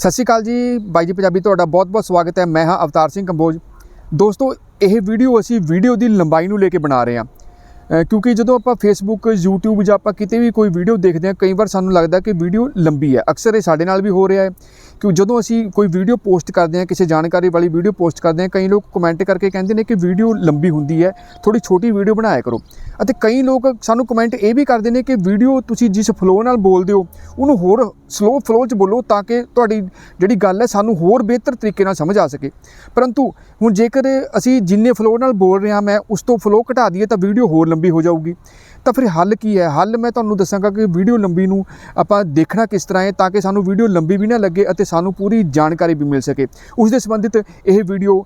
ਸਤਿ ਸ਼੍ਰੀ ਅਕਾਲ ਜੀ, ਬਾਈ ਜੀ ਪੰਜਾਬੀ ਤੁਹਾਡਾ ਬਹੁਤ-ਬਹੁਤ ਸਵਾਗਤ ਹੈ। ਮੈਂ ਹਾਂ ਅਵਤਾਰ ਸਿੰਘ ਕੰਬੋਜ। ਦੋਸਤੋ, ਇਹ ਵੀਡੀਓ ਅਸੀਂ ਵੀਡੀਓ ਦੀ ਲੰਬਾਈ ਨੂੰ ਲੈ ਕੇ ਬਣਾ ਰਹੇ ਹਾਂ। ਕਿਉਂਕਿ ਜਦੋਂ ਆਪਾਂ ਫੇਸਬੁੱਕ YouTube ਜਾਂ ਆਪਾਂ ਕਿਤੇ ਵੀ ਕੋਈ ਵੀਡੀਓ ਦੇਖਦੇ ਹਾਂ, ਕਈ ਵਾਰ ਸਾਨੂੰ ਲੱਗਦਾ ਕਿ ਵੀਡੀਓ ਲੰਬੀ ਹੈ। ਅਕਸਰ ਇਹ ਸਾਡੇ ਨਾਲ ਵੀ ਹੋ ਰਿਹਾ ਹੈ। ਕਿ ਜਦੋਂ ਅਸੀਂ ਕੋਈ ਵੀਡੀਓ ਪੋਸਟ ਕਰਦੇ ਹਾਂ, ਕਿਸੇ ਜਾਣਕਾਰੀ ਵਾਲੀ ਵੀਡੀਓ ਪੋਸਟ ਕਰਦੇ ਹਾਂ, ਕਈ ਲੋਕ ਕਮੈਂਟ ਕਰਕੇ ਕਹਿੰਦੇ ਨੇ ਕਿ ਵੀਡੀਓ ਲੰਬੀ ਹੁੰਦੀ ਹੈ ਥੋੜੀ ਛੋਟੀ ਵੀਡੀਓ ਬਣਾਇਆ ਕਰੋ। ਅਤੇ ਕਈ ਲੋਕ ਸਾਨੂੰ ਕਮੈਂਟ ਇਹ ਵੀ ਕਰਦੇ ਨੇ ਕਿ ਵੀਡੀਓ ਤੁਸੀਂ ਜਿਸ ਫਲੋ ਨਾਲ ਬੋਲਦੇ ਹੋ, ਉਹਨੂੰ ਹੋਰ ਸਲੋ ਫਲੋ 'ਚ ਬੋਲੋ ਤਾਂ ਕਿ ਤੁਹਾਡੀ ਜਿਹੜੀ ਗੱਲ ਹੈ ਸਾਨੂੰ ਹੋਰ ਬਿਹਤਰ ਤਰੀਕੇ ਨਾਲ ਸਮਝ ਆ ਸਕੇ। ਪਰੰਤੂ ਹੁਣ ਜੇਕਰ ਅਸੀਂ ਜਿੰਨੇ ਫਲੋ ਨਾਲ ਬੋਲ ਰਹੇ ਹਾਂ, ਮੈਂ ਉਸ ਤੋਂ ਫਲੋ ਘਟਾ ਦਈਏ ਤਾਂ ਵੀਡੀਓ ਹੋਰ ਲੰਬੀ ਹੋ ਜਾਊਗੀ। ਤਾਂ ਫਿਰ ਹੱਲ ਕੀ ਹੈ? ਹੱਲ ਮੈਂ ਤੁਹਾਨੂੰ ਦੱਸਾਂਗਾ ਕਿ ਵੀਡੀਓ ਲੰਬੀ ਨੂੰ ਆਪਾਂ ਦੇਖਣਾ ਕਿਸ ਤਰ੍ਹਾਂ ਹੈ ਤਾਂ ਕਿ ਸਾਨੂੰ ਵੀਡੀਓ ਲੰਬੀ ਵੀ ਨਾ ਲੱਗੇ ਅਤੇ ਸਾਨੂੰ ਪੂਰੀ ਜਾਣਕਾਰੀ ਵੀ ਮਿਲ ਸਕੇ। ਉਸ ਦੇ ਸੰਬੰਧਿਤ ਇਹ ਵੀਡੀਓ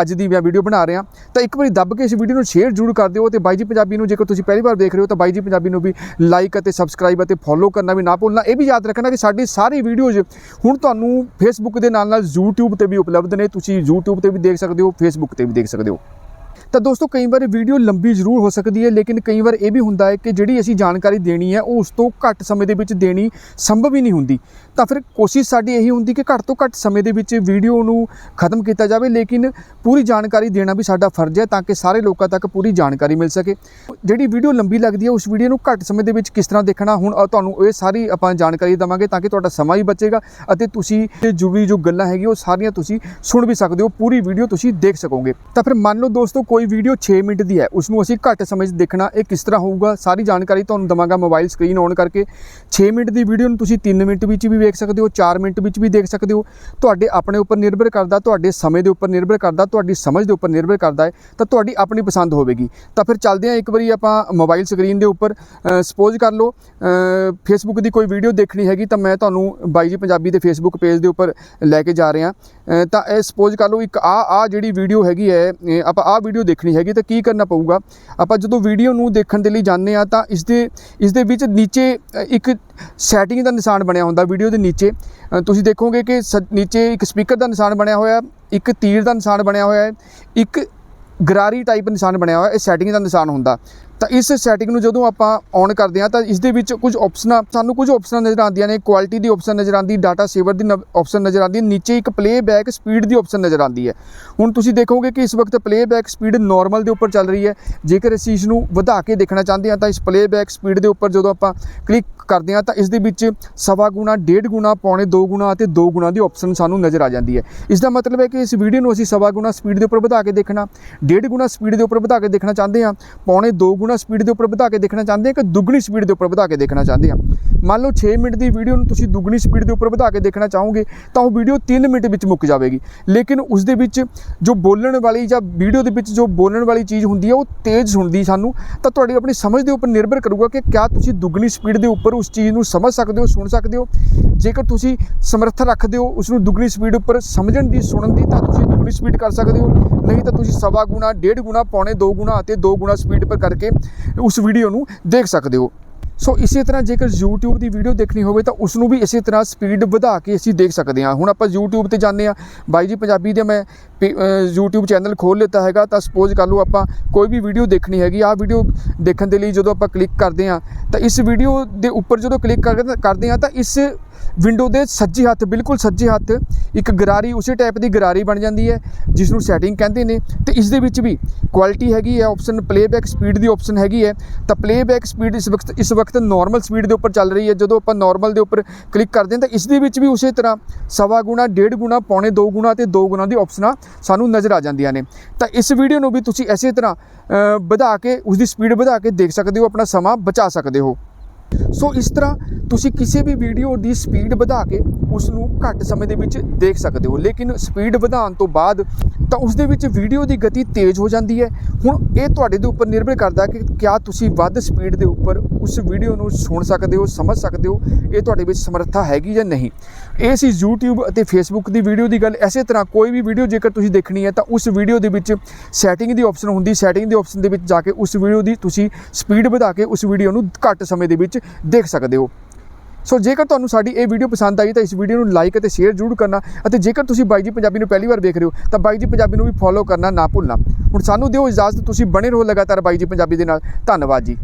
ਅੱਜ ਦੀ ਮੈਂ ਵੀਡੀਓ ਬਣਾ ਰਿਹਾ। ਤਾਂ ਇੱਕ ਵਾਰੀ ਦੱਬ ਕੇ ਇਸ ਵੀਡੀਓ ਨੂੰ ਸ਼ੇਅਰ ਜ਼ਰੂਰ ਕਰ ਦਿਓ ਤੇ ਬਾਈ ਜੀ ਪੰਜਾਬੀ ਨੂੰ ਜੇਕਰ ਤੁਸੀਂ ਪਹਿਲੀ ਵਾਰ ਦੇਖ ਰਹੇ ਹੋ ਤਾਂ ਬਾਈ ਜੀ ਪੰਜਾਬੀ ਨੂੰ ਵੀ ਲਾਈਕ ਅਤੇ ਸਬਸਕ੍ਰਾਈਬ ਅਤੇ ਫੋਲੋ ਕਰਨਾ ਵੀ ਨਾ ਭੁੱਲਣਾ। ਇਹ ਵੀ ਯਾਦ ਰੱਖਣਾ ਕਿ ਸਾਡੀ ਸਾਰੀ ਵੀਡੀਓਜ਼ ਹੁਣ ਤੁਹਾਨੂੰ ਫੇਸਬੁੱਕ ਦੇ ਨਾਲ ਨਾਲ YouTube ਤੇ ਵੀ ਉਪਲਬਧ ਨੇ। ਤੁਸੀਂ YouTube ਤੇ ਵੀ ਦੇਖ ਸਕਦੇ ਹੋ ਫੇਸਬੁੱਕ ਤੇ ਵੀ ਦੇਖ ਸਕਦੇ ਹੋ। ਤਾਂ ਦੋਸਤੋ, ਕਈ ਵਾਰ ਵੀਡੀਓ ਲੰਬੀ ਜ਼ਰੂਰ ਹੋ ਸਕਦੀ ਹੈ, ਲੇਕਿਨ ਕਈ ਵਾਰ ਇਹ ਵੀ ਹੁੰਦਾ ਹੈ ਕਿ ਜਿਹੜੀ ਅਸੀਂ ਜਾਣਕਾਰੀ ਦੇਣੀ ਹੈ, ਉਹ ਉਸ ਤੋਂ ਘੱਟ ਸਮੇਂ ਦੇ ਵਿੱਚ ਦੇਣੀ ਸੰਭਵ ਹੀ ਨਹੀਂ ਹੁੰਦੀ। ਤਾਂ ਫਿਰ ਕੋਸ਼ਿਸ਼ ਸਾਡੀ ਇਹੀ ਹੁੰਦੀ ਕਿ ਘੱਟ ਤੋਂ ਘੱਟ ਸਮੇਂ ਦੇ ਵਿੱਚ ਵੀਡੀਓ ਨੂੰ ਖਤਮ ਕੀਤਾ ਜਾਵੇ, ਲੇਕਿਨ ਪੂਰੀ ਜਾਣਕਾਰੀ ਦੇਣਾ ਵੀ ਸਾਡਾ ਫਰਜ਼ ਹੈ ਤਾਂ ਕਿ ਸਾਰੇ ਲੋਕਾਂ ਤੱਕ ਪੂਰੀ ਜਾਣਕਾਰੀ ਮਿਲ ਸਕੇ। ਜਿਹੜੀ ਵੀਡੀਓ ਲੰਬੀ ਲੱਗਦੀ ਹੈ, ਉਸ ਵੀਡੀਓ ਨੂੰ ਘੱਟ ਸਮੇਂ ਦੇ ਵਿੱਚ ਕਿਸ ਤਰ੍ਹਾਂ ਦੇਖਣਾ, ਹੁਣ ਤੁਹਾਨੂੰ ਇਹ ਸਾਰੀ ਆਪਾਂ ਜਾਣਕਾਰੀ ਦਵਾਂਗੇ ਤਾਂ ਕਿ ਤੁਹਾਡਾ ਸਮਾਂ ਵੀ ਬਚੇਗਾ ਅਤੇ ਤੁਸੀਂ ਇਹ ਜੋ ਵੀ ਜੋ ਗੱਲਾਂ ਹੈਗੀਆਂ, ਉਹ ਸਾਰੀਆਂ ਤੁਸੀਂ ਸੁਣ ਵੀ ਸਕਦੇ ਹੋ, ਪੂਰੀ ਵੀਡੀਓ ਤੁਸੀਂ ਦੇਖ ਸਕੋਗੇ। ਤਾਂ ਫਿਰ ਮੰਨ ਲਓ ਦੋਸਤੋ, ਕੋਈ ਵੀਡੀਓ 6 ਮਿੰਟ ਦੀ ਹੈ ਉਸ ਨੂੰ ਅਸੀਂ ਘੱਟ ਸਮੇਂ 'ਚ ਦੇਖਣਾ ਇਹ ਕਿਸ ਤਰ੍ਹਾਂ ਹੋਊਗਾ, ਸਾਰੀ ਜਾਣਕਾਰੀ ਤੁਹਾਨੂੰ ਦਵਾਂਗਾ ਮੋਬਾਈਲ ਸਕਰੀਨ ਔਨ ਕਰਕੇ। 6 ਮਿੰਟ ਦੀ ਵੀਡੀਓ ਨੂੰ ਤੁਸੀਂ 3 ਮਿੰਟ ਵਿੱਚ ਵੀ ਵੇਖ ਸਕਦੇ ਹੋ 4 ਮਿੰਟ ਵਿੱਚ ਵੀ ਦੇਖ ਸਕਦੇ ਹੋ। ਤੁਹਾਡੇ ਆਪਣੇ ਉੱਪਰ ਨਿਰਭਰ ਕਰਦਾ, ਤੁਹਾਡੇ ਸਮੇਂ ਦੇ ਉੱਪਰ ਨਿਰਭਰ ਕਰਦਾ, ਤੁਹਾਡੀ ਸਮਝ ਦੇ ਉੱਪਰ ਨਿਰਭਰ ਕਰਦਾ ਹੈ, ਤਾਂ ਤੁਹਾਡੀ ਆਪਣੀ ਪਸੰਦ ਹੋਵੇਗੀ। ਤਾਂ ਫਿਰ ਚੱਲਦੇ ਹਾਂ ਇੱਕ ਵਾਰੀ ਆਪਾਂ ਮੋਬਾਈਲ ਸਕਰੀਨ ਦੇ ਉੱਪਰ ਸਪੋਜ਼ ਕਰ ਲਓ ਫੇਸਬੁੱਕ ਦੀ ਕੋਈ ਵੀਡੀਓ ਦੇਖਣੀ ਹੈਗੀ ਤਾਂ ਮੈਂ ਤੁਹਾਨੂੰ ਬਾਈ ਜੀ ਪੰਜਾਬੀ ਦੇ ਫੇਸਬੁੱਕ ਪੇਜ ਦੇ ਉੱਪਰ ਲੈ ਕੇ ਜਾ ਰਿਹਾ। ਤਾਂ ਇਹ ਸਪੋਜ਼ ਕਰ ਲਓ, ਇੱਕ ਆ ਆ ਜਿਹੜੀ ਵੀਡੀਓ ਹੈਗੀ ਹੈ ਆਪਾਂ ਆ ਵੀਡੀਓ ਦੇਖਣੀ ਹੈਗੀ ਤਾਂ ਕੀ ਕਰਨਾ ਪਊਗਾ? ਆਪਾਂ ਜਦੋਂ ਵੀਡੀਓ ਨੂੰ ਦੇਖਣ ਦੇ ਲਈ ਜਾਂਦੇ ਆ ਤਾਂ ਇਸ ਦੇ ਇਸ ਦੇ ਵਿੱਚ ਨੀਚੇ ਇੱਕ ਸੈਟਿੰਗ ਦਾ ਨਿਸ਼ਾਨ ਬਣਿਆ ਹੁੰਦਾ ਵੀਡੀਓ ਦੇ ਨੀਚੇ। ਤੁਸੀਂ ਦੇਖੋਗੇ ਕਿ ਸ- ਨੀਚੇ ਇੱਕ ਸਪੀਕਰ ਦਾ ਨਿਸ਼ਾਨ ਬਣਿਆ ਹੋਇਆ, ਇੱਕ ਤੀਰ ਦਾ ਨਿਸ਼ਾਨ ਬਣਿਆ ਹੋਇਆ ਹੈ, ਇੱਕ ਗਰਾਰੀ ਟਾਈਪ ਨਿਸ਼ਾਨ ਬਣਿਆ ਹੋਇਆ, ਇਹ ਸੈਟਿੰਗ ਦਾ ਨਿਸ਼ਾਨ ਹੁੰਦਾ। ਤਾਂ ਇਸ ਸੈਟਿੰਗ ਨੂੰ ਜਦੋਂ ਆਪਾਂ ਔਨ ਕਰਦੇ ਹਾਂ ਤਾਂ ਇਸ ਦੇ ਵਿੱਚ ਕੁਝ ਆਪਸ਼ਨਾਂ ਸਾਨੂੰ ਕੁਝ ਆਪਸ਼ਨਾਂ ਨਜ਼ਰ ਆਉਂਦੀਆਂ ਨੇ ਕੁਆਲਿਟੀ ਦੀ ਆਪਸ਼ਨ ਨਜ਼ਰ ਆਉਂਦੀ ਡਾਟਾ ਸੇਵਰ ਦੀ ਆਪਸ਼ਨ ਨਜ਼ਰ ਆਉਂਦੀ ਹੈ ਨੀਚੇ ਇੱਕ ਪਲੇਬੈਕ ਸਪੀਡ ਦੀ ਆਪਸ਼ਨ ਨਜ਼ਰ ਆਉਂਦੀ ਹੈ। ਹੁਣ ਤੁਸੀਂ ਦੇਖੋਗੇ ਕਿ ਇਸ ਵਕਤ ਪਲੇਬੈਕ ਸਪੀਡ ਨਾਰਮਲ ਦੇ ਉੱਪਰ ਚੱਲ ਰਹੀ ਹੈ। ਜੇਕਰ ਅਸੀਂ ਇਸ ਨੂੰ ਵਧਾ ਕੇ ਦੇਖਣਾ ਚਾਹੁੰਦੇ ਹਾਂ ਤਾਂ ਇਸ ਪਲੇਬੈਕ ਸਪੀਡ ਦੇ ਉੱਪਰ ਜਦੋਂ ਆਪਾਂ ਕਲਿੱਕ ਕਰਦੇ ਹਾਂ ਤਾਂ ਇਸ ਦੇ ਵਿੱਚ ਸਵਾ ਗੁਣਾ, ਡੇਢ ਗੁਣਾ, ਪੌਣੇ 2 ਗੁਣਾ ਅਤੇ 2 ਗੁਣਾ ਦੀ ਆਪਸ਼ਨ ਸਾਨੂੰ ਨਜ਼ਰ ਆ ਜਾਂਦੀ ਹੈ। ਇਸ ਦਾ ਮਤਲਬ ਹੈ ਕਿ ਇਸ ਵੀਡੀਓ ਨੂੰ ਅਸੀਂ ਸਵਾ ਗੁਣਾ ਸਪੀਡ ਦੇ ਉੱਪਰ ਵਧਾ ਕੇ ਦੇਖਣਾ, ਡੇਢ ਗੁਣਾ ਸਪੀਡ ਦੇ ਉੱਪਰ ਵਧਾ ਕੇ ਦੇਖਣਾ ਚਾਹੁੰਦੇ ਹਾਂ, ਪੌਣੇ 2 ਗੁਣਾ ਸਪੀਡ ਦੇ ਉੱਪਰ ਵਧਾ ਕੇ ਦੇਖਣਾ ਚਾਹੁੰਦੇ ਹਾਂ ਕਿ ਦੁੱਗਣੀ ਸਪੀਡ ਦੇ ਉੱਪਰ ਵਧਾ ਕੇ ਦੇਖਣਾ ਚਾਹੁੰਦੇ ਹਾਂ ਮੰਨ ਲਓ 6 ਮਿੰਟ ਦੀ ਵੀਡੀਓ ਨੂੰ ਤੁਸੀਂ ਦੁੱਗਣੀ ਸਪੀਡ ਦੇ ਉੱਪਰ ਵਧਾ ਕੇ ਦੇਖਣਾ ਚਾਹੋਗੇ, ਤਾਂ ਉਹ ਵੀਡੀਓ 3 ਮਿੰਟ ਵਿੱਚ ਮੁੱਕ ਜਾਵੇਗੀ। ਲੇਕਿਨ ਉਸ ਦੇ ਵਿੱਚ ਜੋ ਬੋਲਣ ਵਾਲੀ ਜਾਂ ਵੀਡੀਓ ਦੇ ਵਿੱਚ ਜੋ ਬੋਲਣ ਵਾਲੀ ਚੀਜ਼ ਹੁੰਦੀ ਹੈ ਉਹ ਤੇਜ਼ ਸੁਣਦੀ ਸਾਨੂੰ, ਤਾਂ ਤੁਹਾਡੀ ਆਪਣੀ ਸਮਝ ਦੇ ਉੱਪਰ ਨਿਰਭਰ ਕਰੂਗਾ ਕਿ ਕਿਆ ਤੁਸੀਂ ਦੁੱਗਣੀ ਸਪੀਡ ਦੇ ਉੱਪਰ ਉਸ ਚੀਜ਼ ਨੂੰ ਸਮਝ ਸਕਦੇ ਹੋ, ਸੁਣ ਸਕਦੇ ਹੋ। ਜੇਕਰ ਤੁਸੀਂ ਸਮਰੱਥਾ ਰੱਖਦੇ ਹੋ ਉਸ ਨੂੰ ਦੁੱਗਣੀ ਸਪੀਡ ਉੱਪਰ ਸਮਝਣ ਦੀ, ਸੁਣਨ ਦੀ, ਤਾਂ ਤੁਸੀਂ ਦੁੱਗਣੀ ਸਪੀਡ ਕਰ ਸਕਦੇ ਹੋ। ਨਹੀਂ ਤਾਂ ਤੁਸੀਂ ਸਵਾ ਗੁਣਾ, ਡੇਢ ਗੁਣਾ, ਪੌਣੇ 2 ਗੁਣਾ ਅਤੇ 2 ਗੁਣਾ ਸਪੀਡ ਪਰ ਕਰਕੇ ਉਸ ਵੀਡੀਓ ਨੂੰ ਦੇਖ ਸਕਦੇ ਹੋ। ਸੋ ਇਸੇ ਤਰ੍ਹਾਂ ਜੇਕਰ YouTube ਦੀ ਵੀਡੀਓ ਦੇਖਣੀ ਹੋਵੇ, ਤਾਂ ਉਸ ਨੂੰ ਵੀ ਇਸੇ ਤਰ੍ਹਾਂ ਸਪੀਡ ਵਧਾ ਕੇ ਅਸੀਂ ਦੇਖ ਸਕਦੇ ਹਾਂ। ਹੁਣ ਆਪਾਂ YouTube ਤੇ ਜਾਂਦੇ ਹਾਂ। ਬਾਈ ਜੀ, ਪੰਜਾਬੀ ਦੇ ਮੈਂ ਪੇ- ਅਹ YouTube ਚੈਨਲ ਖੋਲ ਲਿੱਤਾ ਹੈਗਾ, ਤਾਂ ਸਪੋਜ਼ ਕਰ ਲਓ ਆਪਾਂ ਕੋਈ ਵੀ ਵੀਡੀਓ ਦੇਖਣੀ ਹੈਗੀ। ਆਹ ਵੀਡੀਓ ਦੇਖਣ ਦੇ ਲਈ ਜਦੋਂ ਆਪਾਂ ਕਲਿੱਕ ਕਰਦੇ ਹਾਂ, ਤਾਂ ਇਸ ਵੀਡੀਓ ਦੇ ਉੱਪਰ ਜਦੋਂ ਕਲਿੱਕ ਕਰਦੇ ਕਰਦੇ ਹਾਂ, ਤਾਂ ਇਸ ਵਿੰਡੋ ਦੇ ਸੱਜੇ ਹੱਥ, ਬਿਲਕੁਲ ਸੱਜੇ ਹੱਥ, ਇੱਕ ਗਰਾਰੀ, ਉਸੇ ਟਾਈਪ ਦੀ ਗਰਾਰੀ ਬਣ ਜਾਂਦੀ ਹੈ ਜਿਸ ਨੂੰ ਸੈਟਿੰਗ ਕਹਿੰਦੇ ਨੇ। ਤੇ ਇਸ ਦੇ ਵਿੱਚ ਵੀ ਕੁਆਲਿਟੀ ਹੈਗੀ ਹੈ ਆਪਸ਼ਨ ਪਲੇਬੈਕ ਸਪੀਡ ਦੀ ਆਪਸ਼ਨ ਹੈਗੀ ਹੈ। ਤਾਂ ਪਲੇਬੈਕ ਸਪੀਡ ਇਸ ਵਕਤ ਇਸ ਵਕਤ ਨਾਰਮਲ ਸਪੀਡ ਦੇ ਉੱਪਰ ਚੱਲ ਰਹੀ ਹੈ। ਜਦੋਂ ਆਪਾਂ ਨਾਰਮਲ ਦੇ ਉੱਪਰ ਕਲਿੱਕ ਕਰਦੇ ਹਾਂ, ਤਾਂ ਇਸ ਦੇ ਵਿੱਚ ਵੀ ਉਸੇ ਤਰ੍ਹਾਂ ਸਵਾ ਗੁਣਾ, ਡੇਢ ਗੁਣਾ, ਪੌਣੇ 2 ਗੁਣਾ ਤੇ 2 ਗੁਣਾ ਦੀ ਆਪਸ਼ਨਾਂ ਸਾਨੂੰ ਨਜ਼ਰ ਆ ਜਾਂਦੀਆਂ ਨੇ। ਤਾਂ ਇਸ ਵੀਡੀਓ ਨੂੰ ਵੀ ਤੁਸੀਂ ਇਸੇ ਤਰ੍ਹਾਂ ਵਧਾ ਕੇ ਉਸ ਦੀ ਸਪੀਡ ਵਧਾ ਕੇ ਦੇਖ ਸਕਦੇ ਹੋ, ਆਪਣਾ ਸਮਾਂ ਬਚਾ ਸਕਦੇ ਹੋ। ਸੋ ਇਸ ਤਰ੍ਹਾਂ ਤੁਸੀਂ ਕਿਸੇ ਵੀ ਵੀਡੀਓ ਦੀ ਸਪੀਡ ਵਧਾ ਕੇ ਉਸ ਨੂੰ ਘੱਟ ਸਮੇਂ ਦੇ ਵਿੱਚ ਦੇਖ ਸਕਦੇ ਹੋ। ਲੇਕਿਨ ਸਪੀਡ ਵਧਾਉਣ ਤੋਂ ਬਾਅਦ ਤਾਂ ਉਸ ਦੇ ਵਿੱਚ ਵੀਡੀਓ ਦੀ ਗਤੀ ਤੇਜ਼ ਹੋ ਜਾਂਦੀ ਹੈ। ਹੁਣ ਇਹ ਤੁਹਾਡੇ ਦੇ ਉੱਪਰ ਨਿਰਭਰ ਕਰਦਾ ਕਿ ਕਿਆ ਤੁਸੀਂ ਵੱਧ ਸਪੀਡ ਦੇ ਉੱਪਰ ਉਸ ਵੀਡੀਓ ਨੂੰ ਸੁਣ ਸਕਦੇ ਹੋ, ਸਮਝ ਸਕਦੇ ਹੋ, ਇਹ ਤੁਹਾਡੇ ਵਿੱਚ ਸਮਰੱਥਾ ਹੈਗੀ ਜਾਂ ਨਹੀਂ। ਇਹ ਸੀ YouTube ਅਤੇ Facebook ਦੀ ਵੀਡੀਓ ਦੀ ਗੱਲ। ਐਸੇ ਤਰ੍ਹਾਂ ਕੋਈ ਵੀ ਵੀਡੀਓ ਜੇਕਰ ਤੁਸੀਂ ਦੇਖਣੀ ਹੈ ਤਾਂ ਉਸ ਵੀਡੀਓ ਦੇ ਵਿੱਚ ਸੈਟਿੰਗ ਦੀ ਆਪਸ਼ਨ ਹੁੰਦੀ। ਸੈਟਿੰਗ ਦੇ ਆਪਸ਼ਨ ਦੇ ਵਿੱਚ ਜਾ ਕੇ ਉਸ ਵੀਡੀਓ ਦੀ ਤੁਸੀਂ ਸਪੀਡ ਵਧਾ ਕੇ ਉਸ ਵੀਡੀਓ ਨੂੰ ਘੱਟ ਸਮੇਂ ਦੇ ਵਿੱਚ ਦੇਖ ਸਕਦੇ ਹੋ। ਸੋ ਜੇਕਰ ਤੁਹਾਨੂੰ ਸਾਡੀ ਇਹ ਵੀਡੀਓ ਪਸੰਦ ਆਈ ਤਾਂ ਇਸ ਵੀਡੀਓ ਨੂੰ ਲਾਈਕ ਅਤੇ ਸ਼ੇਅਰ ਜ਼ਰੂਰ ਕਰਨਾ ਅਤੇ ਜੇਕਰ ਤੁਸੀਂ ਬਾਈ ਜੀ ਪੰਜਾਬੀ ਨੂੰ ਪਹਿਲੀ ਵਾਰ ਦੇਖ ਰਹੇ ਹੋ ਤਾਂ ਬਾਈ ਜੀ ਪੰਜਾਬੀ ਨੂੰ ਵੀ ਫੋਲੋ ਕਰਨਾ ਨਾ ਭੁੱਲਣਾ। ਹੁਣ ਸਾਨੂੰ ਦਿਓ ਇਜਾਜ਼ਤ, ਤੁਸੀਂ ਬਣੇ ਰਹੋ ਲਗਾਤਾਰ ਬਾਈ ਜੀ ਪੰਜਾਬੀ ਦੇ ਨਾਲ। ਧੰਨਵਾਦ ਜੀ।